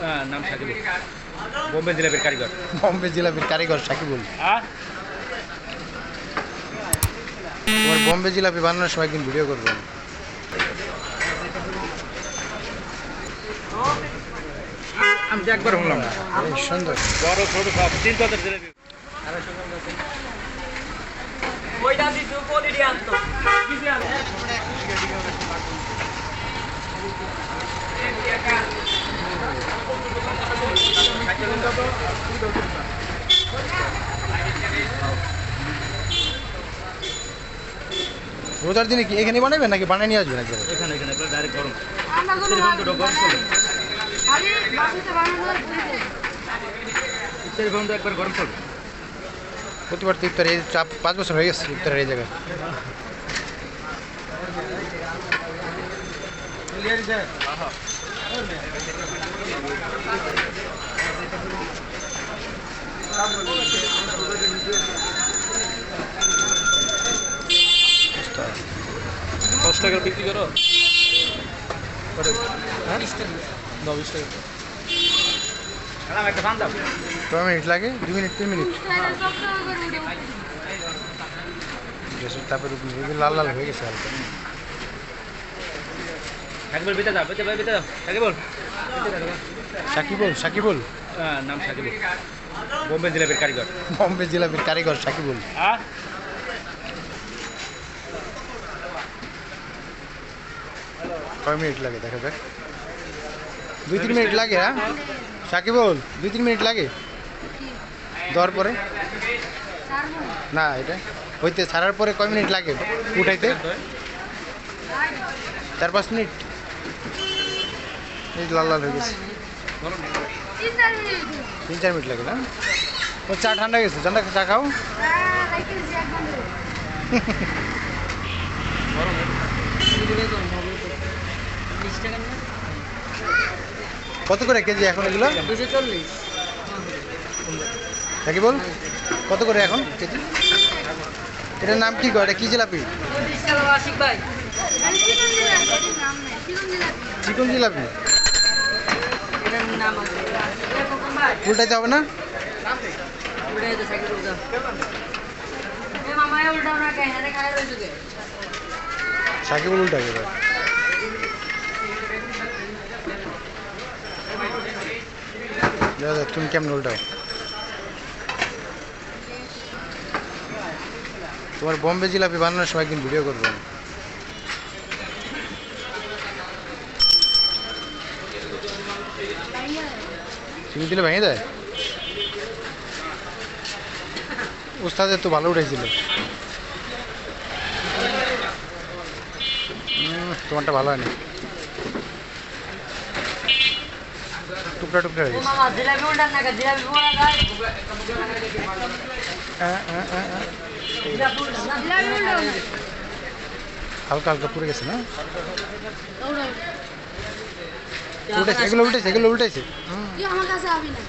হ্যাঁ, নাম সাকিব বোম্বে জিলাপির কারিগর। বম্বে জিলাপির কারিগর সাকিবুল। হ্যাঁ তোমার বম্বে জিলাপি বানানোর সময় একদিন ভিডিও করব। আমি। তো একবার শুনলাম না এই সুন্দর। বড় ছোট সব তিন পদের জিলাপি। ওইটা দিছু কোয়ালিটি আনতো। রোজার দিনে কি এখানে বানাবেন নাকি বানিয়ে নিয়ে আসবেন একবারে এখানে এখানে ডাইরেক্ট গরম আমরা কোনো টেলিফোনটা গরম চলে খালি বাসিতে বানানো হয় বুঝতে টেলিফোনটা একবার গরম চলবে প্রতিবার তো ইফতার এই চাপ পাঁচ বছর হয়ে গেছে ইফতারের এই জায়গায় দশ টাকার বিক্রি করো? হ্যাঁ? মিনিট লাগে? দু মিনিট তিন মিনিট। উপরে এগুলো লাল লাল হয়ে গেছে হালকা। একবার বেঁচে দাও ভাই বেঁচে দাও। সাকিব বল। সাকিবুল সাকিবুল হ্যাঁ, নাম সাকিব বোম্বে জিলাপির কারিগর। বম্বে জিলাপির কারিগর সাকিবুল হ্যাঁ কয় মিনিট লাগে দেখা যাক দুই তিন মিনিট লাগে হ্যাঁ? সাকিবুল দুই তিন মিনিট লাগে? দেওয়ার পরে? না এটা হইতে ছাড়ার পরে কয় মিনিট লাগে উঠাইতে? চার পাঁচ মিনিট। এই লাল লাল হয়ে গেছে। তিন চার মিনিট লাগে না? ও চা ঠান্ডা গেছে। ঠান্ডা চা খাও। কত করে কেজি এখন এগুলো? দুশো চল্লিশ নাকি বল? কত করে এখন কেজি? এটার নাম কি এটা কি জিলাপি? চিকন জিলাপি। উল্টাইতে হবে না এবার দেখা যাক তুমি কেমন উল্টাও তোমার বম্বে জিলাপি বানানোর সময় একদিন ভিডিও করব চিনি দিলে ভেঙে যায়? উস্তাদের তো ভালো উঠেছিল তোমারটা ভালো হয়নি। টুকরা টুকরা হয়ে গেছে। জিলাপি উল্টাও না হালকা হালকা পুড়ে গেছে না? উল্টাও উঠেছে এগুলো উঠেছে এগুলো উঠেছে হুম, তুই আমার কাছে আবি না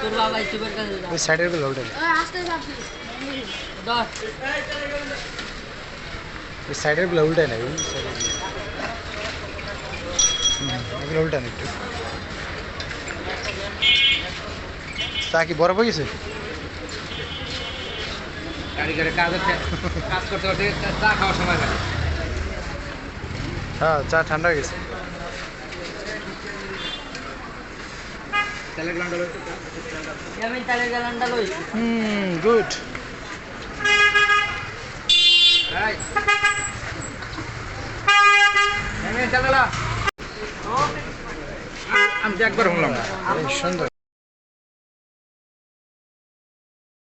তোর বাবা ইউটিউবের কাছে যা। ওই সাইডেরগুলো উঠেছে ওই আস্তে চাপি দশ। ওই সাইডেরগুলো উল্টায় না ওই side এরগুলো। হুম, এগুলো উল্টান একটু। চা কি বরফ হয়ে গেছে? কারিগরের কাজ কাজ করতে করতে চা খাওয়ার সময় লাগে হ্যাঁ চা ঠান্ডা হয়ে গেছে। হুম গুড আমি একবার হলাম সুন্দর